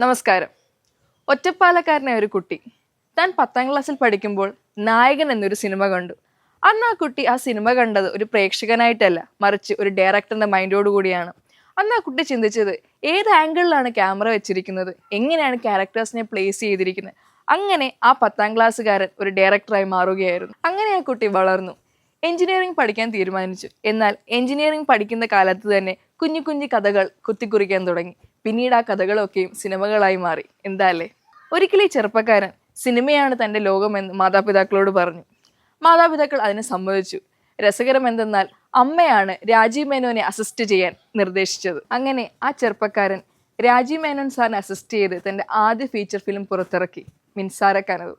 നമസ്കാരം. ഒറ്റപ്പാലക്കാരനായ ഒരു കുട്ടി താൻ പത്താം ക്ലാസ്സിൽ പഠിക്കുമ്പോൾ നായകൻ എന്നൊരു സിനിമ കണ്ടു. അന്ന് ആ കുട്ടി ആ സിനിമ കണ്ടത് ഒരു പ്രേക്ഷകനായിട്ടല്ല മറിച്ച് ഒരു ഡയറക്ടറിന്റെ മൈൻഡോടു കൂടിയാണ്. അന്ന് ആ കുട്ടി ചിന്തിച്ചത് ഏത് ആംഗിളിലാണ് ക്യാമറ വെച്ചിരിക്കുന്നത് എങ്ങനെയാണ് ക്യാരക്ടേഴ്സിനെ പ്ലേസ് ചെയ്തിരിക്കുന്നത്. അങ്ങനെ ആ പത്താം ക്ലാസ്സുകാരൻ ഒരു ഡയറക്ടറായി മാറുകയായിരുന്നു. അങ്ങനെ ആ കുട്ടി വളർന്നു. എഞ്ചിനീയറിംഗ് പഠിക്കാൻ തീരുമാനിച്ചു. എന്നാൽ എഞ്ചിനീയറിംഗ് പഠിക്കുന്ന കാലത്ത് തന്നെ കുഞ്ഞു കുഞ്ഞു കഥകൾ കുത്തിക്കുറിക്കാൻ തുടങ്ങി. പിന്നീട് ആ കഥകളൊക്കെയും സിനിമകളായി മാറി. എന്താ അല്ലേ ഒരിക്കലും ഈ ചെറുപ്പക്കാരൻ സിനിമയാണ് തന്റെ ലോകമെന്ന് മാതാപിതാക്കളോട് പറഞ്ഞു. മാതാപിതാക്കൾ അതിനെ സമ്മതിച്ചു. രസകരം എന്തെന്നാൽ അമ്മയാണ് രാജീവ് മേനോനെ അസിസ്റ്റ് ചെയ്യാൻ നിർദ്ദേശിച്ചത്. അങ്ങനെ ആ ചെറുപ്പക്കാരൻ രാജീവ് മേനോൻ സാറിനെ അസിസ്റ്റ് ചെയ്ത് തന്റെ ആദ്യ ഫീച്ചർ ഫിലിം പുറത്തിറക്കി. Minsara Kanavu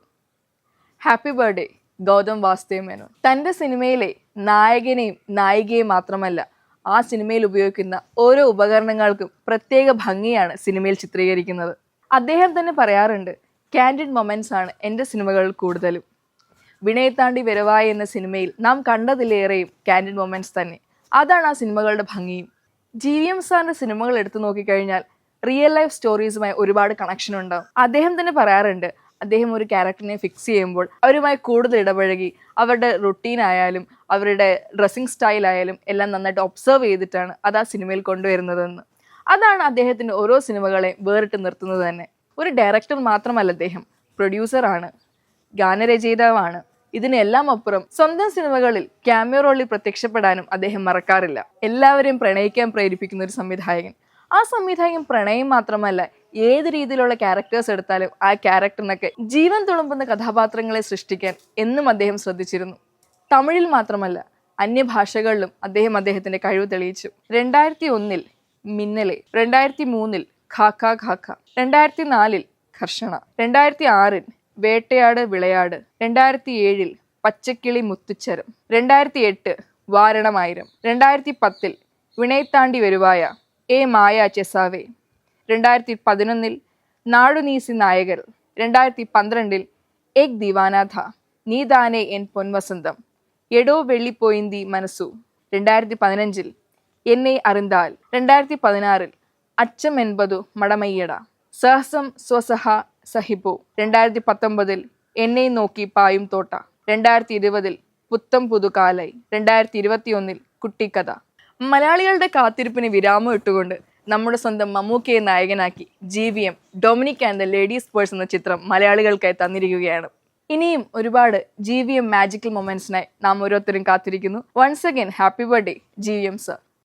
happy birthday Gautham Vasudev Menon. തന്റെ സിനിമയിലെ നായകനെയും നായികയെയും മാത്രമല്ല ആ സിനിമയിൽ ഉപയോഗിക്കുന്ന ഓരോ ഉപകരണങ്ങൾക്കും പ്രത്യേക ഭംഗിയാണ് സിനിമയിൽ ചിത്രീകരിക്കുന്നത്. അദ്ദേഹം തന്നെ പറയാറുണ്ട് കാൻഡിഡ് മൊമെന്റ്സ് ആണ് എന്റെ സിനിമകളിൽ കൂടുതലും. വിനയത്താണ്ടി വരവായി എന്ന സിനിമയിൽ നാം കണ്ടതിലേറെയും കാൻഡിഡ് മൊമെന്റ്സ് തന്നെ. അതാണ് ആ സിനിമകളുടെ ഭംഗിയും. ജി വി എം സാറിന്റെ സിനിമകൾ എടുത്തു നോക്കിക്കഴിഞ്ഞാൽ റിയൽ ലൈഫ് സ്റ്റോറീസുമായി ഒരുപാട് കണക്ഷൻ ഉണ്ടാവും. അദ്ദേഹം തന്നെ പറയാറുണ്ട് അദ്ദേഹം ഒരു ക്യാരക്ടറിനെ ഫിക്സ് ചെയ്യുമ്പോൾ അവരുമായി കൂടുതൽ ഇടപഴകി അവരുടെ റുട്ടീൻ ആയാലും അവരുടെ ഡ്രസ്സിങ് സ്റ്റൈൽ ആയാലും എല്ലാം നന്നായിട്ട് ഒബ്സർവ് ചെയ്തിട്ടാണ് അത് ആ സിനിമയിൽ കൊണ്ടുവരുന്നതെന്ന്. അതാണ് അദ്ദേഹത്തിന്റെ ഓരോ സിനിമകളെയും വേറിട്ട് നിർത്തുന്നത് തന്നെ. ഒരു ഡയറക്ടർ മാത്രമല്ല അദ്ദേഹം. പ്രൊഡ്യൂസറാണ് ഗാനരചയിതാവാണ്. ഇതിനെല്ലാം അപ്പുറം സ്വന്തം സിനിമകളിൽ ക്യാമിയോ റോളിൽ പ്രത്യക്ഷപ്പെടാനും അദ്ദേഹം മറക്കാറില്ല. എല്ലാവരെയും പ്രണയിക്കാൻ പ്രേരിപ്പിക്കുന്ന ഒരു സംവിധായകൻ. ആ സംവിധായകൻ പ്രണയം മാത്രമല്ല ഏത് രീതിയിലുള്ള ക്യാരക്ടേഴ്സ് എടുത്താലും ആ ക്യാരക്ടറിനൊക്കെ ജീവൻ തുളുമ്പുന്ന കഥാപാത്രങ്ങളെ സൃഷ്ടിക്കാൻ എന്നും അദ്ദേഹം ശ്രദ്ധിച്ചിരുന്നു. തമിഴിൽ മാത്രമല്ല അന്യഭാഷകളിലും അദ്ദേഹം അദ്ദേഹത്തിന്റെ കഴിവ് തെളിയിച്ചു. രണ്ടായിരത്തി ഒന്നിൽ മിന്നലെ രണ്ടായിരത്തി മൂന്നിൽ ഖാക്ക ഖാക്ക രണ്ടായിരത്തി നാലിൽ കർഷണ രണ്ടായിരത്തി ആറിൽ വേട്ടയാട് വിളയാട് രണ്ടായിരത്തി ഏഴിൽ പച്ചക്കിളി മുത്തുച്ചരം രണ്ടായിരത്തി എട്ട് വാരണമായിരം രണ്ടായിരത്തി പത്തിൽ വിണയത്താണ്ടി വരുവായ എ മായ ചെസാവേ രണ്ടായിരത്തി പതിനൊന്നിൽ നാടുനീസി നായകർ രണ്ടായിരത്തി പന്ത്രണ്ടിൽ എക് ദിവാനാഥ നീതാനെ എൻ പൊൻവസന്തം എടോ വെള്ളിപ്പോയിന്തി മനസ്സു രണ്ടായിരത്തി പതിനഞ്ചിൽ എന്നെ അറിന്താൽ രണ്ടായിരത്തി പതിനാറിൽ അച്ചം എൺപതു മടമയ്യട സഹസം സ്വസഹ സഹിബു രണ്ടായിരത്തി പത്തൊമ്പതിൽ എന്നെ നോക്കി പായും തോട്ട രണ്ടായിരത്തി ഇരുപതിൽ പുത്തം പുതുകാലൈ രണ്ടായിരത്തി ഇരുപത്തിയൊന്നിൽ കുട്ടിക്കഥ. മലയാളികളുടെ കാത്തിരിപ്പിന് വിരാമം ഇട്ടുകൊണ്ട് നമ്മുടെ സ്വന്തം മമ്മൂക്കയെ നായകനാക്കി G V M Dominic and the ladies purse എന്ന ചിത്രം മലയാളികൾക്കായി തന്നിരിക്കുകയാണ്. ഇനിയും ഒരുപാട് ജി വി എം മാജിക്കൽ മൊമെന്റ്സിനായി നാം ഓരോരുത്തരും കാത്തിരിക്കുന്നു. Once again happy birthday G V M sir